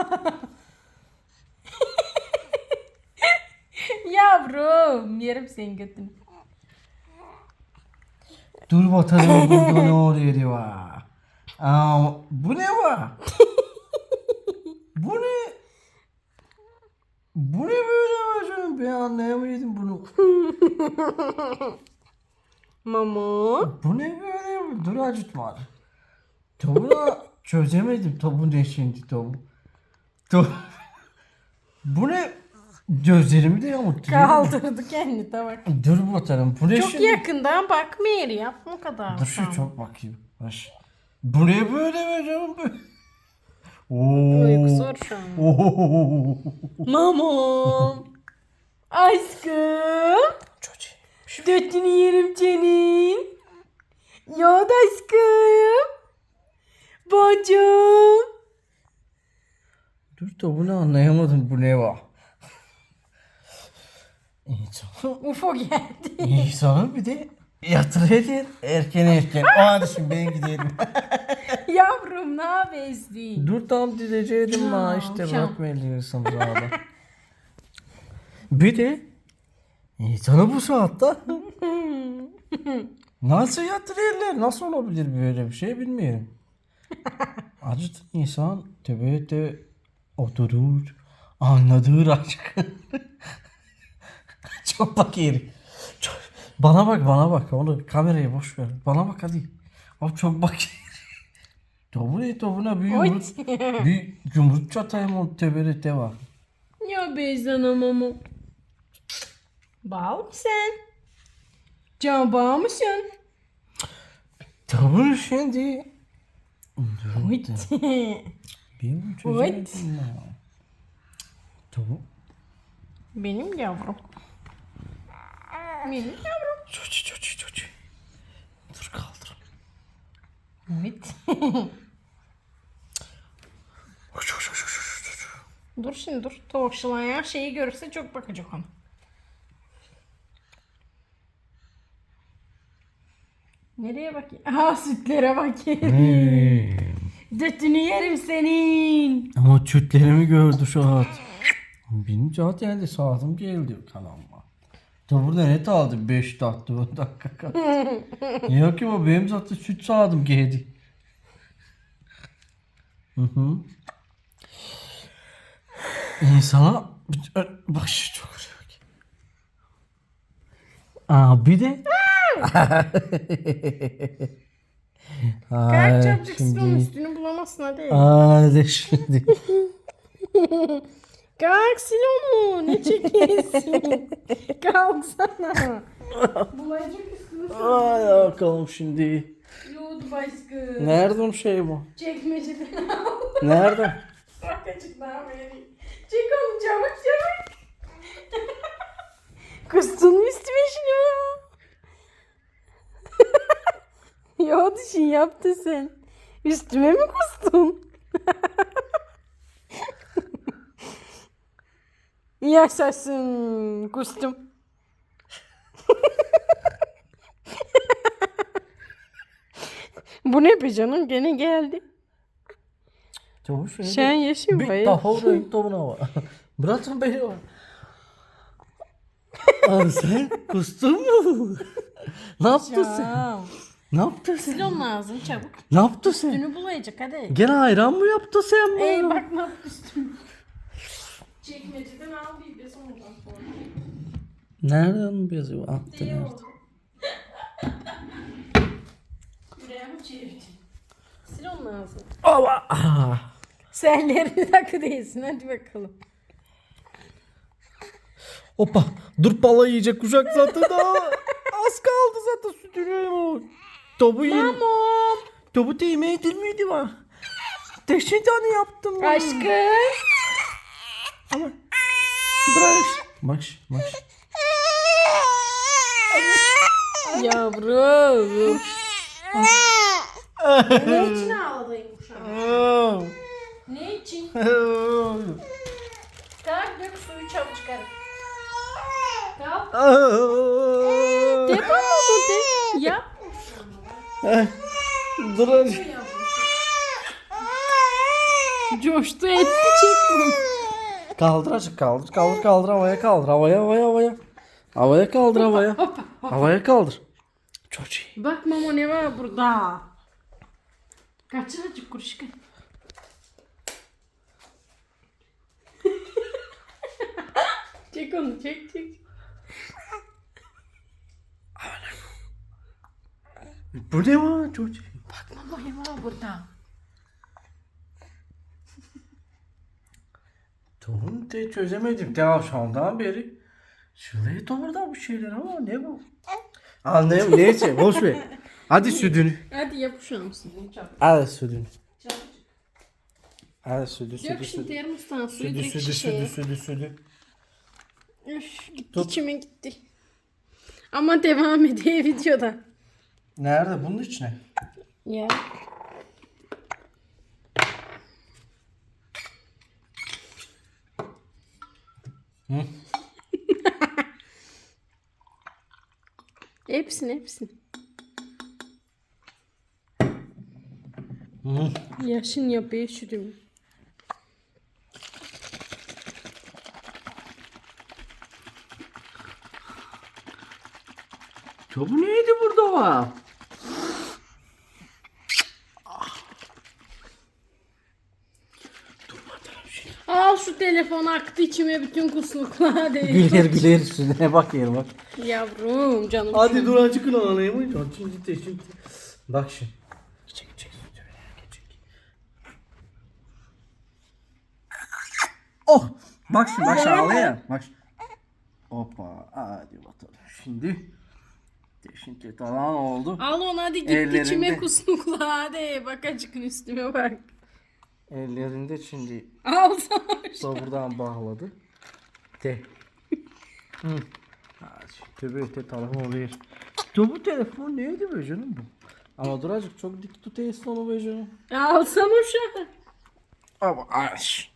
Yavrum yerim senin götünü. Dur bakalım burada ne oluyor var. Aa, bu ne var? bu ne? Bu ne böyle hocam? Ben anlayamadım bunu. Mama. Bu ne böyle? Dur acıtma. Tabu çözemedim tabu ne şimdi tabu. Bu ne? Gözlerimi de yamulttu. Kaldırdı kendini de bak. Dur bakalım. Bu ne Çok şimdi? yakından bakma yeri yapma o kadar. Dur şu çok bakayım. Baş. Bu ne böyle be canım böyle? Oo. Var şu an. Oo. Mamam. Aşkım. Çocuğum. Götünü yerim senin. Ya da aşkım. Bacım. Dur da bunu anlayamadım. Bu ne var? İnsan, UFO geldi. insanı bir de yatırıyor erken erken. O hadi şimdi ben gidelim. Yavrum ne yapıyorsun? Dur tam diyecektim Ya, ma işte bırakma elini sımrağda. bir de insanı bu saatte nasıl yatırıyorlar? Nasıl olabilir böyle bir şey bilmiyorum. Acıt insan tebette oturur, anladığı aşk. Çok bak yeri. Çok- Bana bak bana bak onu kamerayı boş ver. Bana bak hadi. O çok bak. Tobuna tobuna bir yumruk, bir yumruk çatayım o tebelete var. Ya Beyzan mama. Bal mı sen? Can bağ mısın? Tabii şimdi. Uyt. Oy. çözemedim ya. Tabii. Benim yavrum. Benim yavrum. Çocuğu çocuğu çocuğu. Dur kaldır. Evet. dur şimdi dur. Tavşılayan şeyi görürse çok bakacak ona. Nereye bakayım? Aha sütlere bakayım. Dötünü yerim senin. Ama çütlerimi gördü şu an. Benim saat geldi saatim geldi mı? Da burada ne aldı 5 dakika 10 dakika kaldı. Yok ki bu benim zaten süt saatim geldi. Hı hı. İnsana bak şu çok. Aa bir de Kalk Ay, çapacaksın onun şimdi. üstünü bulamazsın hadi. Aa de şimdi. Kalk sil onu. Ne çekiyorsun? Kalksana. Bulacak üstünü. Ay bakalım şimdi. Yoğurt baskı. Nereden şey bu? Çekmeceden al. Nereden? Bakacıklar vereyim. Çek onu çabuk çabuk. Kustun mu üstüme ya düşün yaptın sen. Üstüme mi kustun? Yaşasın kustum. Bu ne be canım gene geldi. Çavuş şimdi. Sen yaşın Bir bayır. daha orayı tavına var. Bırakın beni var. Abi sen kustun mu? ne yaptın sen? Ne yaptın sen? Sil onun ağzını çabuk. Ne yaptın sen? Üstünü bulayacak hadi. Gene ayran mı yaptın sen bana? Ey bak ne yaptı üstünü. Çekmeceden al bir bez ondan sonra. Nereden bezi attın? İyi nerede? oldu. Yüreğimi çevirdim. Sil onun ağzını. Ava! Ah! Sellerini takı değilsin hadi bakalım. Hoppa! Dur pala yiyecek kuşak zaten daha. Az kaldı zaten sütünü o. Topu yiyin. Tamam. Topu değme edilmiydi var. Teşhit tane yaptım. Aşkım. Ama bırak. Bak bak. Yavrum. ne için ağladın kuşağım? Ne için? Kalk dök suyu çabuk çıkar. Kalk. De. Yap. Dur hadi. Yavrum. Coştu etti çek bunu. Kaldır azıcık kaldır kaldır kaldır havaya kaldır havaya havaya havaya. Havaya kaldır havaya. Havaya kaldır. Çok iyi. Bak mama ne var burada. Kaçın acık kuruşka. çek onu çek çek. Bu ne var çok iyi. Bak mama ne var burada. Tamam de çözemedim de akşamdan beri. Şuraya doğrudan bir şeyler ama ne bu? Anlayayım neyse boş ver. Hadi sütünü. Hadi yap şu an sütünü Al sütünü. Al sütü sütü Dök şimdi termostan suyu Sütü direkt sütü şişeye. sütü sütü sütü. Üf, gitti Tut. içime gitti. Ama devam ediyor videoda. Nerede bunun içine? Ya. Hı? hepsini hepsini. Hı. Yaşın yapıyor sütümü. Ya bu neydi burada var? Al şu telefon aktı içime bütün kusmuklar değil. Güler güler üstüne bak yer bak. Yavrum canım. Hadi dur azıcık ağlayayım. mı? Şimdi de şimdi. Bak şimdi. Çek çek sütü. Çek. Oh! Bak şimdi bak şimdi ağlıyor. Bak şimdi. Hoppa. Hadi bakalım. Şimdi. Şimdi falan oldu. Al onu hadi git Ellerinde. içime kusmuklar hadi. Bak acıkın üstüme bak. Ellerinde şimdi buradan bağladı. De. Hı. Tövbe işte telefon oluyor. Bu telefon neydi be canım bu? Ama dur azıcık çok dik tut telefonu be canım. Al sana şu an. Ama aş.